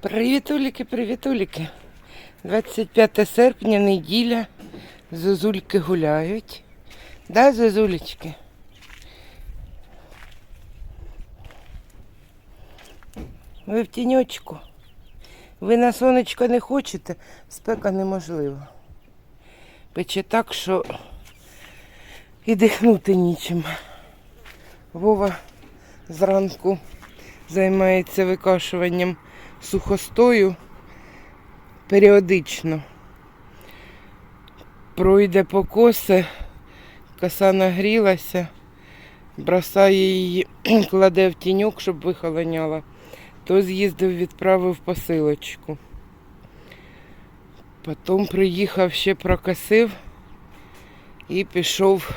Привітуліки, привітуліки. 25 серпня, неділя. Зозульки гуляють. Да, зозулечки? Ви в тіньочку. Ви на сонечко не хочете, спека неможлива. Пече так, що і дихнути нічим. Вова зранку займається викашуванням сухостою періодично. Пройде покоси, коса нагрілася, бросає її, кладе в тіньок, щоб вихолоняла, то з'їздив, відправив посилочку. Потім приїхав, ще прокосив і пішов.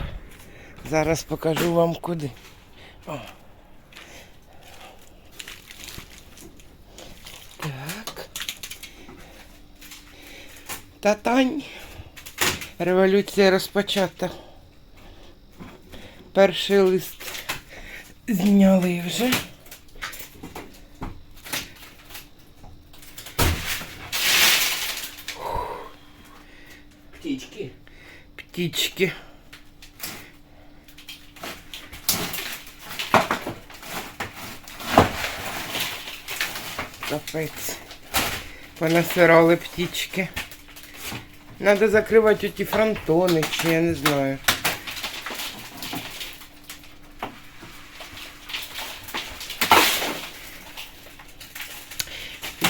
Зараз покажу вам куди. О. Татань. Революція розпочата. Перший лист зняли вже. Птички. Птички. Капець. Понасирали птички. Надо закривати ті фронтони, чи я не знаю.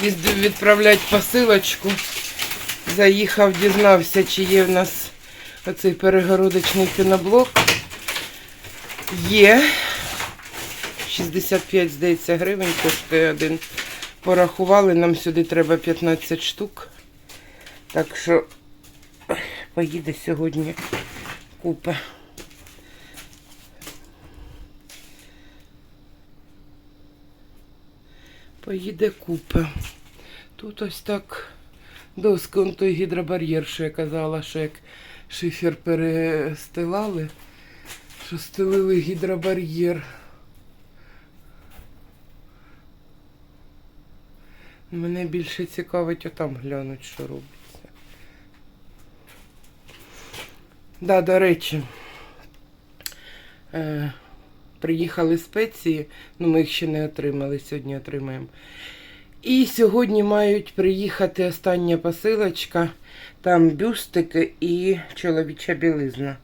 Їздив відправляти посилочку. Заїхав, дізнався, чи є в нас оцей перегородочний піноблок. Є. 65, здається, гривень коштує один. Порахували, нам сюди треба 15 штук. Так що поїде сьогодні купа. Поїде купа. Тут ось так доски, он той гідробар'єр, що я казала, що як шифер перестилали, що стелили гідробар'єр. Мене більше цікавить отам глянуть, що робиться. Да, до речі, е, приїхали спеції, ну ми їх ще не отримали, сьогодні отримаємо. І сьогодні мають приїхати остання посилочка. Там бюстики і чоловіча білизна.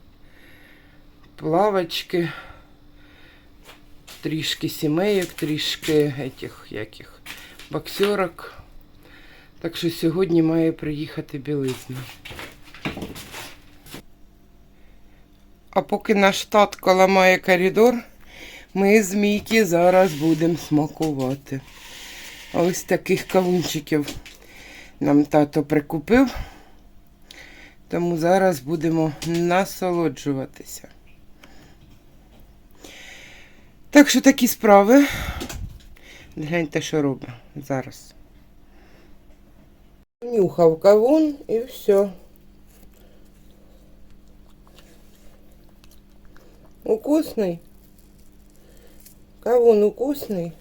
Плавочки, трішки сімейок, трішки етих, яких, боксерок. Так що сьогодні має приїхати білизна. А поки наш татко ламає коридор, ми з Мікі зараз будемо смакувати. Ось таких кавунчиків нам тато прикупив. Тому зараз будемо насолоджуватися. Так що такі справи. Гляньте, що робить зараз. Нюхав кавун і все. Укусний. Кавун укусний.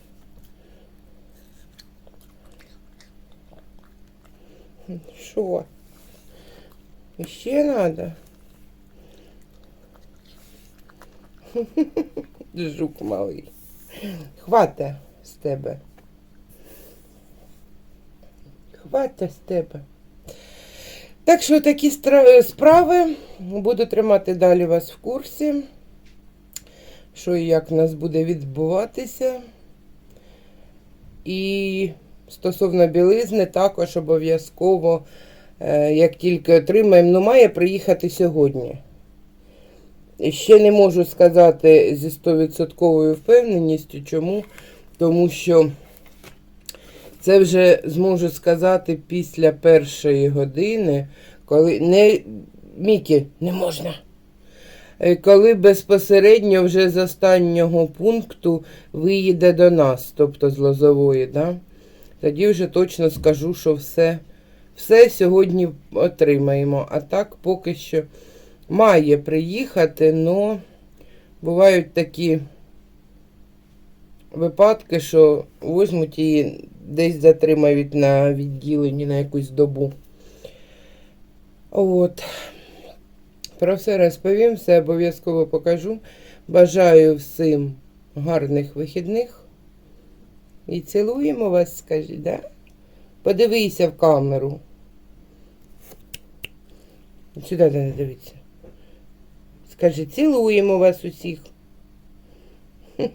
Що? Ще надо? Жук малий. Хвата з тебе. Хвата з тебе. Так що такі справи. Буду тримати далі вас в курсі. Що і як в нас буде відбуватися. І стосовно білизни, також обов'язково, е, як тільки отримаємо, ну має приїхати сьогодні. Ще не можу сказати зі 100% впевненістю, чому. Тому що це вже зможу сказати після першої години, коли не Мікі, не можна. Е, Коли безпосередньо вже з останнього пункту виїде до нас, тобто з Лозової, да? тоді вже точно скажу, що все, все сьогодні отримаємо. А так поки що має приїхати, але бувають такі випадки, що візьмуть її десь затримають на відділенні на якусь добу. От. Про все розповім, все обов'язково покажу. Бажаю всім гарних вихідних. І цілуємо вас, скажіть, да? Подивися в камеру. Сюди не дивіться. Скажи, цілуємо вас усіх.